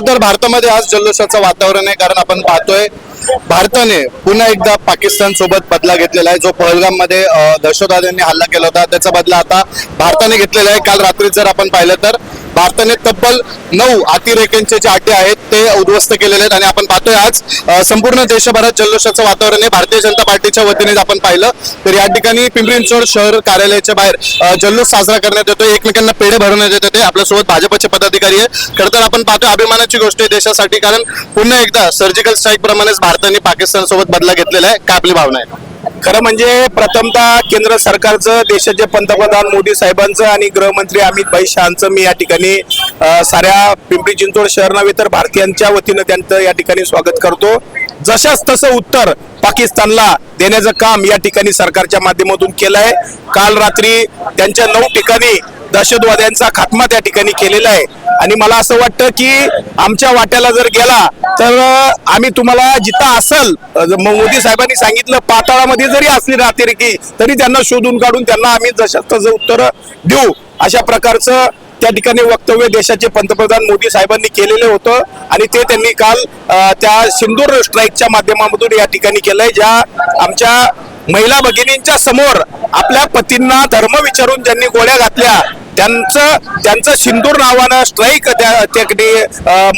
तर भारतामध्ये आज जल्लोषाचं वातावरण आहे कारण आपण पाहतोय भारताने पुन्हा एकदा पाकिस्तान सोबत बदला घेतलेला आहे. जो पहलगाममध्ये दहशतवाद्यांनी हल्ला केला होता त्याचा बदला आता भारताने घेतलेला आहे. काल रात्री जर आपण पाहिलं तर भारताने तब्बल नऊ अतिरेक्यांचे जे अड्डे आहेत ते उद्ध्वस्त केलेले आहेत. आणि आपण पाहतोय आज संपूर्ण देशभरात जल्लोषाचं वातावरण आहे. भारतीय जनता पार्टीच्या वतीने जर आपण पाहिलं तर या ठिकाणी पिंपरी चिंचवड शहर कार्यालयाच्या बाहेर जल्लोष साजरा करण्यात येतो एकमेकांना पेढे भरवण्यात येते ते आपल्यासोबत भाजपचे पदाधिकारी आहे खरं तर आपण पाहतोय अभिमानाची गोष्ट आहे देशासाठी कारण पुन्हा एकदा सर्जिकल स्ट्राईक प्रमाणेच भारताने पाकिस्तान सोबत बदला घेतलेला आहे. काय आपली भावना आहे? खरं म्हणजे प्रथमतः केंद्र सरकारचं देशाचे पंतप्रधान मोदी साहेबांचं आणि गृहमंत्री अमित भाई शहाचं मी या ठिकाणी साऱ्या पिंपरी चिंचवड शहर नव्हे तर भारतीयांच्या वतीनं त्यांचं या ठिकाणी स्वागत करतो. जशाच तसं उत्तर पाकिस्तानला देण्याचं काम या ठिकाणी सरकारच्या माध्यमातून केलं आहे काल रात्री त्यांच्या नऊ ठिकाणी दहशतवाद्यांचा खात्मा त्या ठिकाणी केलेला आहे. आणि मला असं वाटतं की आमच्या वाट्याला जर गेला तर आम्ही तुम्हाला जिथं असल मोदी साहेबांनी सांगितलं पाताळामध्ये जरी असली राहते तरी त्यांना शोधून काढून त्यांना आम्ही जशा तसं उत्तर देऊ. अशा प्रकारचं त्या ठिकाणी वक्तव्य देशाचे पंतप्रधान मोदी साहेबांनी केलेलं होतं. आणि ते त्यांनी काल त्या सिंदूर स्ट्राईकच्या माध्यमामधून या ठिकाणी केलंय ज्या आमच्या महिला भगिनींच्या समोर आपल्या पतींना धर्म विचारून ज्यांनी गोळ्या घातल्या त्यांचं त्यांचं सिंदूर नावानं स्ट्राईक त्या ठिकाणी,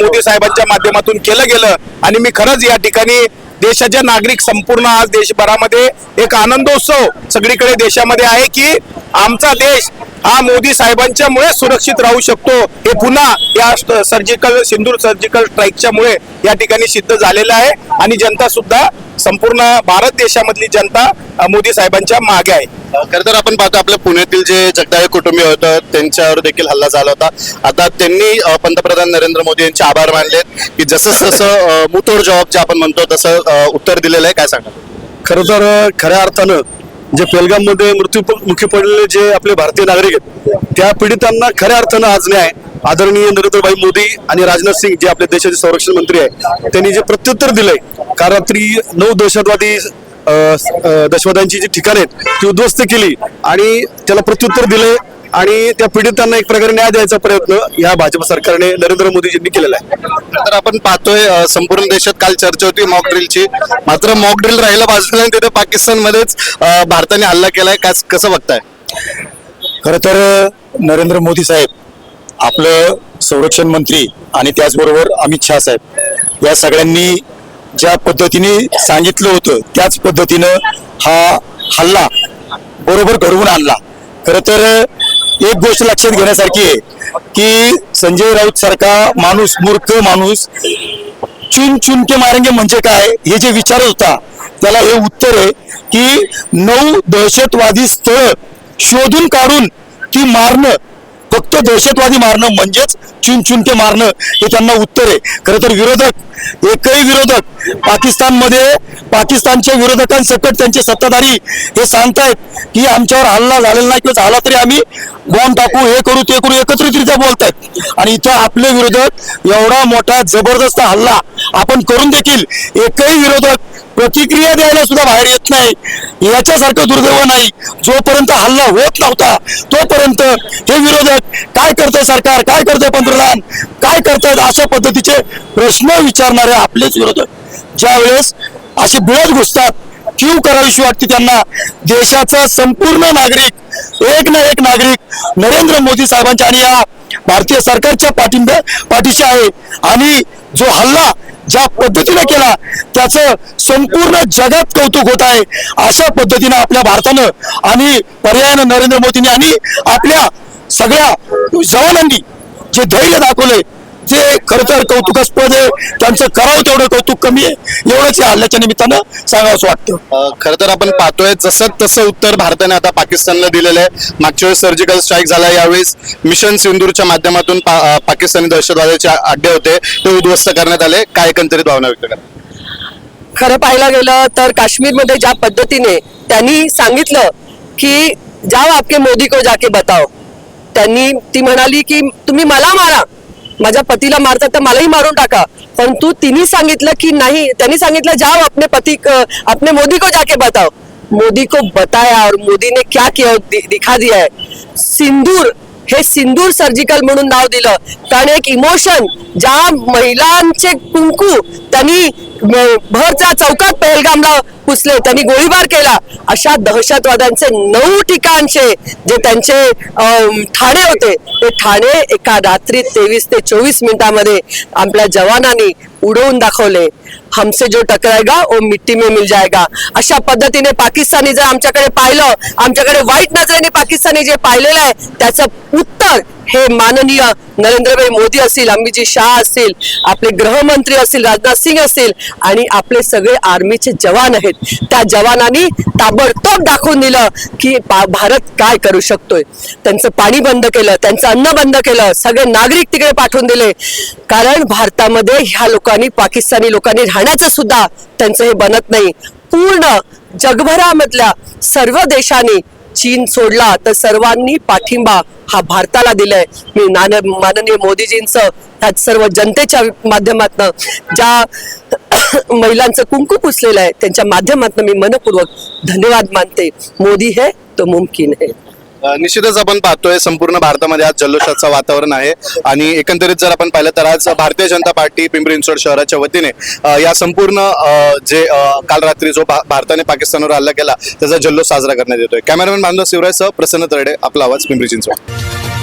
मोदी साहेबांच्या माध्यमातून केलं गेलं. आणि मी खरंच या ठिकाणी देशाचे नागरिक संपूर्ण आज देशभरामध्ये एक आनंदोत्सव सगळीकडे देशामध्ये आहे की आमचा देश हा मोदी साहेबांच्यामुळे सुरक्षित राहू शकतो. हे पुन्हा या सर्जिकल सिंदूर सर्जिकल स्ट्राईकच्या मुळे या ठिकाणी सिद्ध झालेलं आहे. आणि जनता सुद्धा संपूर्ण भारत देशामधली जनता मोदी साहेबांच्या मागे आहे. खर तर आपण पाहतो आपल्या पुण्यातील जे जगदाळे कुटुंबीय होतं त्यांच्यावर देखील हल्ला झाला होता. आता त्यांनी पंतप्रधान नरेंद्र मोदी यांचे आभार मानले की जसं तसं मुतोड जॉब जे आपण म्हणतो तसं उत्तर दिलेलं आहे. काय सांगा खरं तर खऱ्या अर्थानं जे पेलगाममध्ये मृत्यूमुखी पडलेले जे आपले भारतीय नागरिक आहेत त्या पीडितांना खऱ्या अर्थानं आज न्याय. आदरणीय नरेंद्रभाई मोदी आणि राजनाथ सिंग जे आपले देशाचे संरक्षण मंत्री आहे त्यांनी जे प्रत्युत्तर दिलंय काल रात्री नऊ दहशतवादी अ, जी ठिकाणं आहेत ती उद्ध्वस्त केली आणि त्याला प्रत्युत्तर दिले आणि त्या पीडितांना एक प्रकारे न्याय द्यायचा प्रयत्न या भाजप सरकारने नरेंद्र मोदीजींनी केलेला आहे. तर आपण पाहतोय संपूर्ण देशात काल चर्चा होती मॉक ड्रिलची मात्र मॉक ड्रिल राहिला बाजूला आणि तिथे पाकिस्तानमध्येच भारताने हल्ला केलाय. का कसं बघताय? खरं तर नरेंद्र मोदी साहेब आपलं संरक्षण मंत्री आणि त्याचबरोबर अमित शहा साहेब या सगळ्यांनी ज्या पद्धतीने सांगितलं होतं त्याच पद्धतीनं हा हल्ला बरोबर घडवून आणला. खरं तर एक गोष्ट लक्षात घेण्यासारखी आहे की संजय राऊत सारखा माणूस मूर्ख माणूस चुन चुन के मारेंगे म्हणजे काय हे जे विचारत होता त्याला हे उत्तर आहे की नऊ दहशतवादी स्थळ शोधून काढून ती मारणं फक्त दहशतवादी मारणं म्हणजेच चुन चुन के मारणं हे त्यांना उत्तर आहे. खरं तर विरोधक एकही विरोधक पाकिस्तानमध्ये पाकिस्तानच्या विरोधकांसकट त्यांचे सत्ताधारी हे सांगतायत की आमच्यावर हल्ला झालेला नाही किंवा झाला तरी आम्ही बॉम्ब टाकू हे करू ते करू एकत्रितरित्या बोलतायत. आणि इथं आपले विरोधक एवढा मोठा जबरदस्त हल्ला आपण करून देखील एकही विरोधक प्रतिक्रिया द्यायला सुद्धा बाहेर येत नाही. याच्यासारखं दुर्दैव नाही. जोपर्यंत हल्ला होत नव्हता तोपर्यंत हे विरोधक काय करतंय सरकार काय करतंय पंतप्रधान काय करतायत अशा पद्धतीचे प्रश्न विचारणारे आपलेच विरोधक. ज्यावेळेस असे बिळत घुसतात क्यू करावीशी वाटते त्यांना. देशाचा संपूर्ण नागरिक एक ना एक नागरिक नरेंद्र मोदी साहेबांच्या आणि या भारतीय सरकारच्या पाठिंब्या पाठीशी आहे. आणि जो हल्ला ज्या पद्धतीने केला त्याचं संपूर्ण जगात कौतुक होत आहे. अशा पद्धतीनं आपल्या भारतानं आणि पर्यायानं नरेंद्र मोदींनी आणि आपल्या सगळ्या जवानांनी जे धैर्य दाखवले ते खरं तर कौतुकास्पद आहे त्यांचं करावं तेवढं कौतुक कमी आहे. एवढंच या हल्ल्याच्या निमित्तानं सांगावंसं वाटतं. अ, खरं तर आपण पाहतोय जसं तसं उत्तर भारताने आता पाकिस्तानला दिलेलं आहे. मागच्या वेळेस सर्जिकल स्ट्राईक झाला यावेळेस मिशन सिंदूरच्या माध्यमातून पा- पाकिस्तानी दहशतवाद्याचे अड्डे होते ते उद्ध्वस्त करण्यात आले. काय एकंदरीत भावना व्यक्त करा खरं पाहायला गेलं तर काश्मीरमध्ये ज्या पद्धतीने त्यांनी सांगितलं की जाओ आपके मोदी को जाके बताओ. त्यांनी ती म्हणाली की तुम्ही मला मारा. माझ्या पतीला मारतात तर मलाही मारून टाका. पण तू तिने सांगितलं की नाही त्यांनी सांगितलं जाओ अपने पती अपने मोदी को जाके बताओ. मोदी को बताया और मोदी ने क्या किया दि- दिखा दिया है। सिंदूर हे सिंदूर सर्जिकल म्हणून नाव दिलं. कारण एक इमोशन ज्या महिलांचे कुंकू त्यांनी भरचा भरच्या चौकात पहलगामला पुसले त्यांनी गोळीबार केला. अशा दहशतवाद्यांचे नऊ ठिकाणचे जे त्यांचे ठाणे होते ते ठाणे एका रात्री तेवीस ते चोवीस मिनिटामध्ये आपल्या जवानांनी उडवून दाखवले. हमसे जो टकरायगा वो मिट्टी में मिल जाएगा अशा पद्धतीने पाकिस्तानी जर आमच्याकडे पाहिलं आमच्याकडे वाईट नजरेने पाकिस्तानी जे पाहिलेलं आहे त्याचं उत्तर हे माननीय नरेंद्रभाई मोदी असतील अमितजी शाह असतील आपले गृहमंत्री असतील राजनाथ सिंग असतील आणि आपले सगळे आर्मीचे जवान आहेत. त्या जवानांनी ताबडतोब दाखवून दिलं की पा- भारत काय करू शकतोय. त्यांचं पाणी बंद केलं त्यांचं अन्न बंद केलं सगळे नागरिक तिकडे पाठवून दिले. कारण भारतामध्ये ह्या लोकांनी पाकिस्तानी लोकांनी राहण्याचं सुद्धा त्यांचं हे बनत नाही. पूर्ण जगभरामधल्या सर्व देशांनी चीन सोडला तर सर्वांनी पाठिंबा हा भारताला दिलाय. मी नान- माननीय मोदीजींचं ह्या सर्व जनतेच्या माध्यमातनं ज्या महिलांचं कुंकू पुसलेलं आहे. त्यांच्या माध्यमातून मी मनपूर्वक धन्यवाद मानते. मोदी है तो मुमकिन है. निश्चितच आपण पाहतोय संपूर्ण भारतामध्ये आज जल्लोषाचं वातावरण आहे. आणि एकंदरीत जर आपण पाहिलं तर आज भारतीय जनता पार्टी पिंपरी चिंचवड शहराच्या वतीने या संपूर्ण जे काल रात्री जो भारताने पाकिस्तानवर हल्ला केला त्याचा जल्लोष साजरा करण्यात येतोय. कॅमेरामॅन बांधव शिवराज सह प्रसन्न तरडे आपला आवाज पिंपरी चिंचवड.